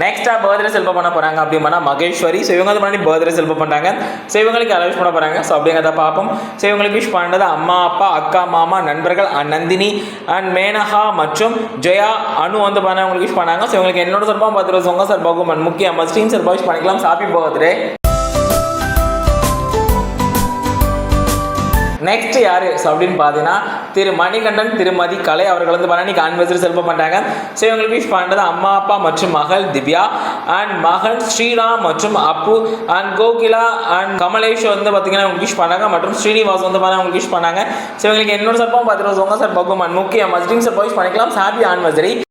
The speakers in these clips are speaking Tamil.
நெக்ஸ்டா பர்த்டே செல்ப பண்ண போறாங்க அப்படின்னா மகேஸ்வரி. ஸோ இவங்க வந்து முன்னாடி பர்த்டே செல்ப பண்றாங்க ஸோ இவங்களுக்கு அலவுஸ் பண்ண போறாங்க. ஸோ அப்படிங்கிறத பார்ப்போம். ஸோ இவங்களுக்கு விஷ் பண்ணது அம்மா அப்பா அக்கா மாமா நண்பர்கள் அண்ட் நந்தினி அண்ட் மேனகா மற்றும் ஜெயா அனு வந்து பண்ண அவங்களுக்கு விஷ் பண்ணாங்க. ஸோ இவங்களுக்கு என்னோட சார்பாக பர்த்டே உங்க சார் பகுமன் முக்கியமாக ஸ்டீம் சார் விஷ் பண்ணிக்கலாம். ஹாப்பி பர்த்டே நெக்ஸ்ட் யாரு? அப்படின்னு பார்த்தீங்கன்னா திரு மணிகண்டன் திருமதி கலை அவர்கள் வந்து பண்ணி கான்வெர்சரி செல்பம் பண்ணுறாங்க ஸோ இவங்களுக்கு விஷ் பண்ணுறது அம்மா அப்பா மற்றும் மகள் திவ்யா அண்ட் மகன் ஸ்ரீராம் மற்றும் அப்பு அண்ட் கோகிலா அண்ட் கமலேஷ் வந்து பார்த்தீங்கன்னா உங்களுக்கு விஷ் பண்ணாங்க மற்றும் ஸ்ரீனிவாஸ் வந்து பார்த்தா அவங்க விஷ் பண்ணாங்க ஸோ இவங்களுக்கு என்னோட சர்ப்பம் பார்த்துட்டு உங்க சார் பகுமான் முக்கிய மஸ்டிங் சார் விஷ் பண்ணிக்கலாம். ஹாப்பி ஆனிவர்சரி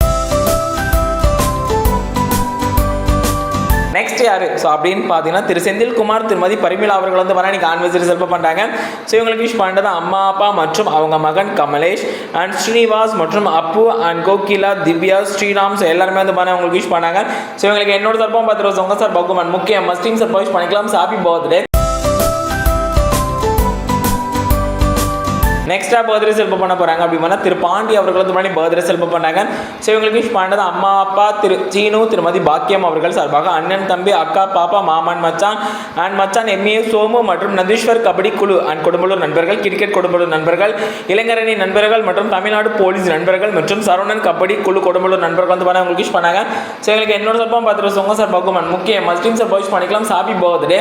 யாரு ஸோ அப்படின்னு பார்த்தீங்கன்னா திரு செந்தில்குமார் திருமதி பரிமிளா அவர்கள் வந்து வர இன்னைக்கு ஆன்வெஜ் ரிசல்ப் பண்ணுறாங்க ஸோ இவங்களுக்கு விஷ் பண்ணுறது அம்மா அப்பா மற்றும் அவங்க மகன் கமலேஷ் அண்ட் ஸ்ரீனிவாஸ் மற்றும் அப்பு அண்ட் கோகிலா திவ்யா ஸ்ரீராம் ஸோ எல்லாருமே வந்து பண்ண அவங்களுக்கு விஷ் பண்ணாங்க. ஸோ இவங்களுக்கு என்னோட தரப்பும் பார்த்துட்டு உங்க சார் பகுமன் முக்கிய மஸ்டிங் சார் விஷ் பண்ணிக்கலாம். ஹாப்பி பர்த்டே நெக்ஸ்டா பர்த்டே செல்ப பண்ண போறாங்க அப்படின்னா திரு பாண்டி அவர்களுக்கு முன்னாடி பர்த்டே செல்ப பண்ணாங்க. ஸோ இவங்களுக்கு விஷ் பண்ணது அம்மா அப்பா திரு சீனு திருமதி பாக்கியம் அவர்கள் சார்பாக அண்ணன் தம்பி அக்கா பாப்பா மாமன் மச்சான் அண்ட் மச்சான் எம்ஏ சோமு மற்றும் நந்தீஸ்வர் கபடி குழு அண்ட் குடும்பலூர் நண்பர்கள் கிரிக்கெட் குடும்பலூர் நண்பர்கள் இளைஞரணி நண்பர்கள் மற்றும் தமிழ்நாடு போலீஸ் நண்பர்கள் மற்றும் சரவணன் கபடி குழு குடும்பலூர் நண்பர்கள் வந்து பண்ண உங்களுக்கு விஷ் பண்ணாங்க. ஸோ எங்களுக்கு என்னோட சப்பம் பார்த்துட்டு சொங்க சார் பகுமன் முக்கிய மஸ்டின் சார் விஷ் பண்ணிக்கலாம். சாப்பி பர்த்டே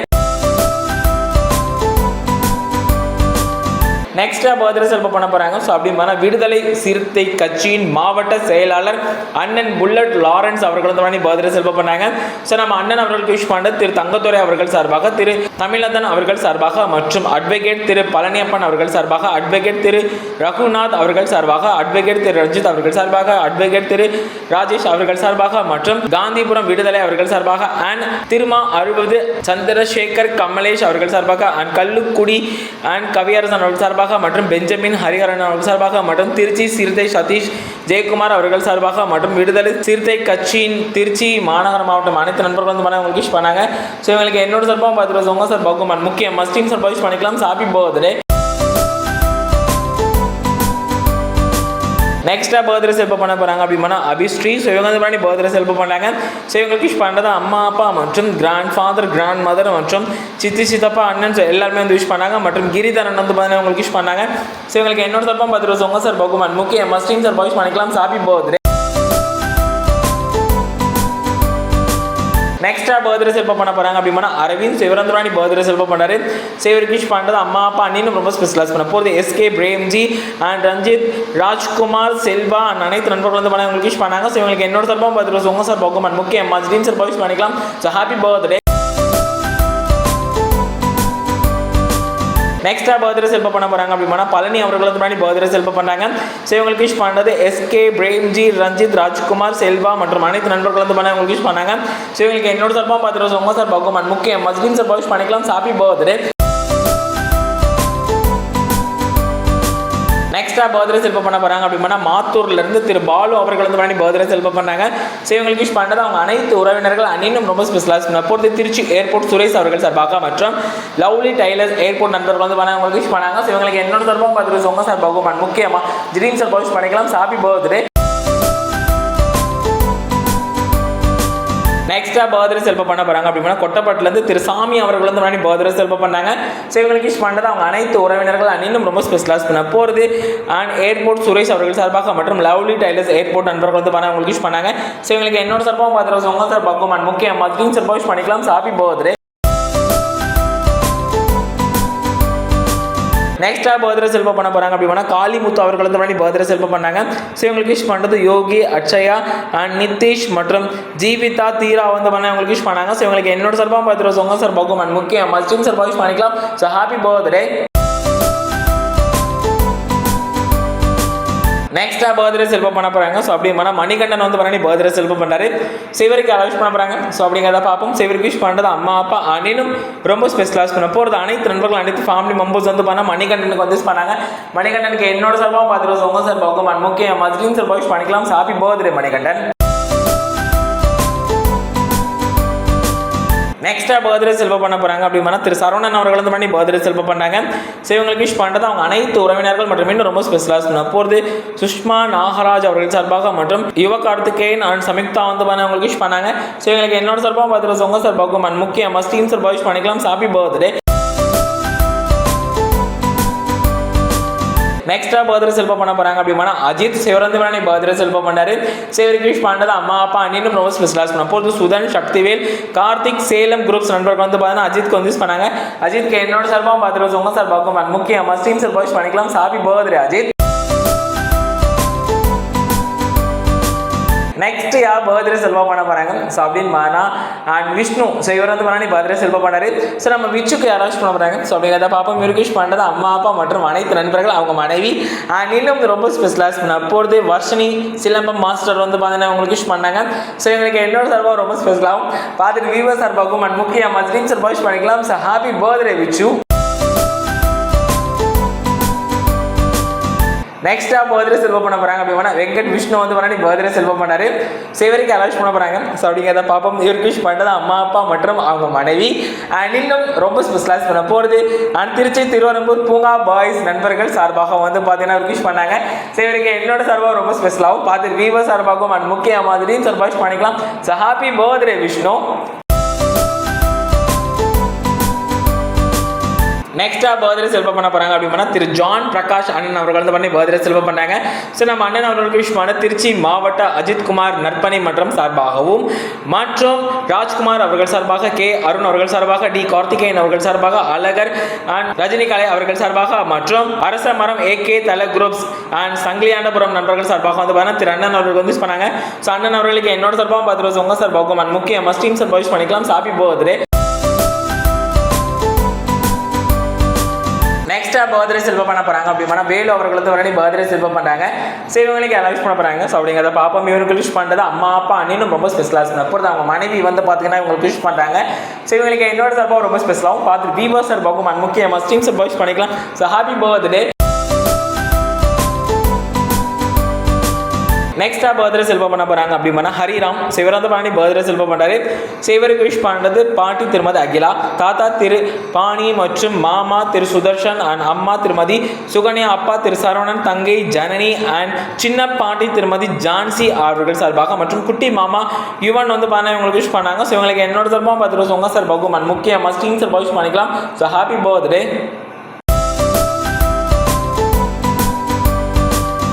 நெக்ஸ்டா பர்த்டே சிறப்பு பண்ண போறாங்க. ஸோ அப்படின்னா விடுதலை சிறுத்தை கட்சியின் மாவட்ட செயலாளர் அண்ணன் புல்லட் லாரன்ஸ் அவர்கள் தான் பண்ணி பர்த்டே பண்ணாங்க. ஸோ நம்ம அண்ணன் அவர்களுக்கு விஷ் பண்ண திரு தங்கத்துறை அவர்கள் சார்பாக திரு தமிழதன் அவர்கள் சார்பாக மற்றும் அட்வொகேட் திரு பழனியப்பன் அவர்கள் சார்பாக அட்வொகேட் திரு ரகுநாத் அவர்கள் சார்பாக அட்வொகேட் திரு ரஞ்சித் அவர்கள் சார்பாக அட்வொகேட் திரு ராஜேஷ் அவர்கள் சார்பாக மற்றும் காந்திபுரம் விடுதலை அவர்கள் சார்பாக அண்ட் திருமா அறுபது சந்திரசேகர் கமலேஷ் அவர்கள் சார்பாக அண்ட் கல்லுக்குடி அண்ட் கவியரசன் அவர்கள் சார்பாக மற்றும் பெஞ்சமின் ஹரிஹரன் அவர்கள் சார்பாக மற்றும் திருச்சி சிறுத்தை சதீஷ் ஜெயக்குமார் அவர்கள் சார்பாக மற்றும் விடுதலை சிறுத்தை கட்சியின் திருச்சி மாநகர மாவட்டம் அனைத்து நண்பர்கள் வந்து பண்ண உங்களுக்கு விஷ் பண்ணாங்க. ஸோ இவங்களுக்கு என்னோட சார்பாக பார்த்துட்டு உங்க சார் பகுமான் முக்கியம். மஸ்டின் சார் பவிஷ் பண்ணிக்கலாம். ஹாப்பி பர்த்டே நெக்ஸ்ட்டாக பர்த்டே செல்ப் பண்ண போகிறாங்க அப்படின்னா அபிஸ்ரீ. ஸோ இவங்க வந்து பண்ணி பர்த்டே செல்ப் பண்ணுறாங்க ஸோ இவங்களுக்கு விஷ் பண்ணுறது அம்மா அப்பா மற்றும் கிராண்ட் ஃபாதர் கிராண்ட் மதர் மற்றும் சித்தி சித்தப்பா அண்ணன். ஸோ எல்லாருமே வந்து விஷ் பண்ணாங்க மற்றும் கிரிதரன் வந்து பார்த்தீங்கன்னா உங்களுக்கு விஷ் பண்ணாங்க ஸோ இவங்களுக்கு என்னோட தப்பா பர்த்டே உங்க சார் பகுமான் முக்கிய மஸ்டின் சார் பவிஷ் பண்ணிக்கலாம். ஹாப்பி பர்த்டே நெக்ஸ்டா பர்த்டே செல்பம் பண்ண போறாங்க. அப்படின்னா அரவிந்த் சிவரந்திராணி பர்த்டே செல்பம் பண்ணாரு சேவர் கிஷ் பண்ணுறது அம்மா அப்பா அண்ணின்னு ரொம்ப ஸ்பெஷலைஸ் பண்ண போகிறது SK Premji and Ranjith Rajkumar Selva and அனைத்து நண்பர்கள் வந்து பண்ணாங்க உங்களுக்கு விஷ் பண்ணாங்க. ஸோ இவங்களுக்கு என்னோட சார்பாக பர்த்டே உங்க சார் பகுமான் முக்கிய மஸ்டின் சார் விஷ் பண்ணிக்கலாம். ஸோ ஹாப்பி பர்த்டே நெக்ஸ்ட்டாக பர்த்டே செல்ப பண்ண போகிறாங்க அப்படின்னா பழனி அவர்கள் முன்னாடி பர்த்டே செல்ப பண்ணாங்க ஸோ இவங்களுக்கு விஷ் பண்ணது எஸ்கே பிரேம்ஜி ரஞ்சித் ராஜ்குமார் செல்வா மற்றும் அனைத்து நண்பர்கள் வந்து பண்ண உங்களுக்கு விஷ் பண்ணாங்க. ஸோ இவங்களுக்கு என்னோட சார்பாக பார்த்துட்டு உங்க சார் பகுமான் முக்கியம். மஸ்லின் சார் விஷ் பண்ணிக்கலாம். ஹாப்பி பர்த்டே எக்ஸ்ட்ரா பர்த்டே செல்ப பண்ண போகிறாங்க அப்படின்னா மாத்தூர்லேருந்து திரு பாலு அவர்கள் வந்து பண்ணி பர்த்டே செல்ப பண்ணாங்க ஸோ இவங்களுக்கு விஷ் பண்ணுறது அவங்க அனைத்து உறவினர்கள் அன்னினும் ரொம்ப ஸ்பெஷலாக பண்ண திருச்சி ஏர்போர்ட் சுரேஷ் அவர்கள் சார்பாக மற்றும் லவ்லி டைலர்ஸ் ஏர்போர்ட் நண்பர்கள் வந்து பண்ண அவங்களுக்கு விஷ் பண்ணாங்க ஸோ இவங்களுக்கு என்னோட சார்பாக பார்த்துட்டு உங்க சார் பகுமான் முக்கியமாக திடீர்னு சார் விஷ் பண்ணிக்கலாம். சாப்பி பர்த்டே நெக்ஸ்ட்டாக பர்த்டே செல்ப பண்ண போகிறாங்க அப்படின்னா கொட்டப்பட்டிலேருந்து திரு சாமி அவர்கள் வந்து முன்னாடி பர்த்டே செல்ப பண்ணாங்க. ஸோ இவங்களுக்கு விஷ் பண்ணுறது அவங்க அனைத்து உறவினர்கள் இன்னும் ரொம்ப ஸ்பெஷலாக பண்ண போகிறது அண்ட் ஏர்போர்ட் சுரேஷ் அவர்கள் சார்பாக மற்றும் லவ்லி டைலர்ஸ் ஏர்போர்ட் நண்பர்கள் வந்து பண்ண அவங்களுக்கு விஷ் பண்ணாங்க. ஸோ இவங்களுக்கு என்னோட சார்பாக பார்த்துட்டு உங்கள் சார் அண்ட் முக்கிய மதுரையும் சார்பாக விஷ் பண்ணிக்கலாம். சாப்பி பர்த்டே நெக்ஸ்ட்டாக பர்த்டே செல்ப பண்ண போகிறாங்க அப்படின்னா காளிமுத்து அவர்கள் வந்து முன்னாடி பர்த்டே செல்ப பண்ணாங்க. ஸோ இவங்களுக்கு விஷ் பண்ணுறது யோகி அக்ஷயா அண்ட் நிதிஷ் மற்றும் ஜீவிதா தீரா வந்து பண்ண இவங்களுக்கு விஷ் பண்ணாங்க. ஸோ இவங்களுக்கு என்னோட சார்பாக பர்த்டே உங்க சார் பகுமான் முக்கிய மஸ்டின் சார்பாக விஷ் பண்ணிக்கலாம். ஸோ ஹாப்பி பர்த்டே நெக்ஸ்டா பர்த்டே செல்வம் பண்ண போறாங்க. ஸோ அப்படி பண்ணால் மணிகண்டன் வந்து பண்ணி பர்த்டே செல்வம் பண்ணாரு சிவருக்கு அலவுஸ் பண்ண போறாங்க. ஸோ அப்படிங்கிறத பார்ப்போம். சிவருக்கு விஷ் பண்ணுறது அம்மா அப்பா அண்ணனும் ரொம்ப ஸ்பெஷலாஸ் பண்ண போகிறது அனைத்து நண்பர்கள் அனைத்து ஃபேமிலி மெம்பர்ஸ் வந்து பண்ணால் மணிகண்டனுக்கு வந்து பண்ணாங்க மணிகண்டனுக்கு என்னோட சார்பாக பார்த்துருவோம் உங்க சார்பாக முக்கியம் மதுரையும் சார்பாக விஷ் பண்ணிக்கலாம். Happy birthday Manikandan. Extra birthday செல்வ பண்ண போகிறாங்க அப்படின்னா திரு சரவணன் அவர்கள் வந்து பண்ணி பர்த்டே செல்வ பண்ணாங்க. ஸோ இவங்களுக்கு விஷ் பண்ணுறது அவங்க அனைத்து உறவினர்கள் மற்றும் இன்னும் ரொம்ப ஸ்பெஷலாக சொன்ன. போகிறது சுஷ்மா நாகராஜ் அவர்கள் சார்பாக மற்றும் யுவ கார்த்திகேயன் அண்ட் சமிக்தா வந்து பண்ண அவங்களுக்கு விஷ் பண்ணாங்க. ஸோ எங்களுக்கு என்னோட சார்பாக பர்த்டே உங்க சார்பாக அண்ட் முக்கிய மஸ்டீன் சார்பாக விஷ் பண்ணிக்கலாம். ஹாப்பி பர்த்டே நெக்ஸ்டா பர்த்டே செல்பம் பண்ண போறாங்க அப்படின்னா அஜித் சிவரந்தவரானி பர்த்டே செல்பம் பண்ணாரு சிவருக்கு விஷ் பண்ணது அம்மா அப்பா அண்ணனும் ரொம்ப ஸ்பெஷலாஸ் பண்ண போது சுதன் சக்திவேல் கார்த்திக் சேலம் குரூப்ஸ் நண்பர்கள் வந்து பார்த்தீங்கன்னா அஜித்க்கு வந்து பண்ணாங்க. அஜித்க்கு என்னோட சார்பாக பார்த்துருவோம் உங்க சார்பாக முக்கிய மஸ்டீன் சார்பாக பண்ணிக்கலாம். சாபி பர்த்டே அஜித். நெக்ஸ்ட் யார் பர்த்டே செல்வா பண்ண போறாங்க. ஸோ அப்படின்னு மானா அண்ட் விஷ்ணு. ஸோ இவர் வந்து பண்ணி பர்த்டே செல்வா பண்ணாரு. ஸோ நம்ம விச்சுக்கு யாராச்சும் பண்ண போறாங்க. ஸோ அப்படிங்கிறத பாப்பா மிருகேஷ் பண்ணது அம்மா அப்பா மற்றும் அனைத்து நண்பர்கள் அவங்க மனைவி. அண்ட் இன்னும் ரொம்ப ஸ்பெஷலாக பண்ண அப்பொழுது வர்ஷினி சிலம்பம் மாஸ்டர் வந்து பார்த்தீங்கன்னா உங்களுக்கு விஷ் பண்ணாங்க. ஸோ எங்களுக்கு என்னோட சார்பாக ரொம்ப ஸ்பெஷலாகும் பார்த்துட்டு வீவர் சார்பாகவும் அண்ட் முக்கிய மஸ்லிம் சார்பாக விஷ் பண்ணிக்கலாம். So happy birthday Vichu. நெக்ஸ்டா birthday செல்வம் பண்ண போறாங்க அப்படின்னா வெங்கட் விஷ்ணு வந்து பண்ணி பர்த்டே செல்வம் பண்ணாரு. சிவருக்கு அலாஷ் பண்ண போறாங்க. ஸோ அப்படிங்கிறத பார்ப்போம். இவருக்கு விஷ் பண்ணது அம்மா அப்பா மற்றும் அவங்க மனைவி. அண்ட் இன்னும் ரொம்ப ஸ்பெஷலாஸ் பண்ண போகிறது அண்ட் திருச்சி திருவனந்தபுர் பூங்கா பாய்ஸ் நண்பர்கள் சார்பாக வந்து பார்த்தீங்கன்னா ஒரு விஷ் பண்ணாங்க. சிவருக்கு என்னோட சார்பாக ரொம்ப ஸ்பெஷலாகவும் பார்த்து வீவோ சார்பாகவும் அண்ட் முக்கிய மாதிரியும் சார்பாக விஷ் பண்ணிக்கலாம். So happy birthday Vishnu. நெக்ஸ்டா birthday செல்வம் பண்ண போறாங்க அப்படின்னா திரு ஜான் பிரகாஷ் அண்ணன் அவர்கள் வந்து பண்ணி பர்த்டே செல்வம் பண்ணாங்க ஸோ நம்ம அண்ணன் அவர்களுக்கு விஷயமான திருச்சி மாவட்ட அஜித் குமார் நற்பணி மன்றம் சார்பாகவும் மற்றும் ராஜ்குமார் அவர்கள் சார்பாக கே அருண் அவர்கள் சார்பாக டி கார்த்திகேயன் அவர்கள் சார்பாக அழகர் அண்ட் ரஜினிகலை அவர்கள் சார்பாக மற்றும் அரச மரம் A K Thala groups and Sangiliyandapuram நண்பர்கள் சார்பாக வந்து பார்த்தீங்கன்னா திரு அண்ணன் அவர்கள் வந்து பண்ணாங்க. ஸோ அண்ணன் அவர்களுக்கு என்னோட சார்பாகவும் பார்த்துருவோம் உங்க சார்பாகவும் அண்ட் முக்கிய மஸ்டீம் சார்பாக விஷ் பண்ணிக்கலாம். சாப்பி பர்த்டே நெக்ஸ்ட்டாக பர்த்டே செல்வம் பண்ண போகிறாங்க அப்படின்னா வேலு அவர்கள் வந்து உடனே பர்த்டே செல்வம் பண்றாங்க. ஸோ இவங்களுக்கு எல்லாம் பண்ண போகிறாங்க ஸோ அப்படிங்கிறத பாப்பா இவங்களுக்கு விஷ் பண்ணுறது அம்மா அப்பா அண்ணனும் ரொம்ப ஸ்பெஷலாக இருக்கும். அப்புறம் அவங்க மனைவி வந்து பார்த்தீங்கன்னா இவங்களுக்கு விஷ் பண்ணுறாங்க ஸோ இவங்களுக்கு என்னோட சார்பாக ரொம்ப ஸ்பெஷலாகவும் பார்த்து தீபா சார்பாகவும் அண்ட் முக்கிய மஸ்டீம் சார்பாக விஷ் பண்ணிக்கலாம். ஸோ ஹாப்பி பர்த்டே நெக்ஸ்டா பர்த்டே செல்வம் பண்ண போறாங்க அப்படின்னா ஹரிராம் சிவராந்த பாணி பர்த்டே செல்வம் பண்றாரு. சிவருக்கு விஷ் பண்ணது பாட்டி திருமதி அகிலா தாத்தா திரு பாணி மற்றும் மாமா திரு சுதர்ஷன் அண்ட் அம்மா திருமதி சுகன்யா அப்பா திரு சரவணன் தங்கை ஜனனி அண்ட் சின்ன பாட்டி திருமதி ஜான்சி அவர்கள் சார்பாக மற்றும் குட்டி மாமா யுவன் வந்து பாருங்க இவங்களுக்கு விஷ் பண்ணாங்க. ஸோ இவங்களுக்கு என்னோட சார்பாக பார்த்துட்டு உங்க சார்பாகும் அண்ட் முக்கியமாக மஸ்டிங் சார்பாக விஷ் பண்ணிக்கலாம். So happy birthday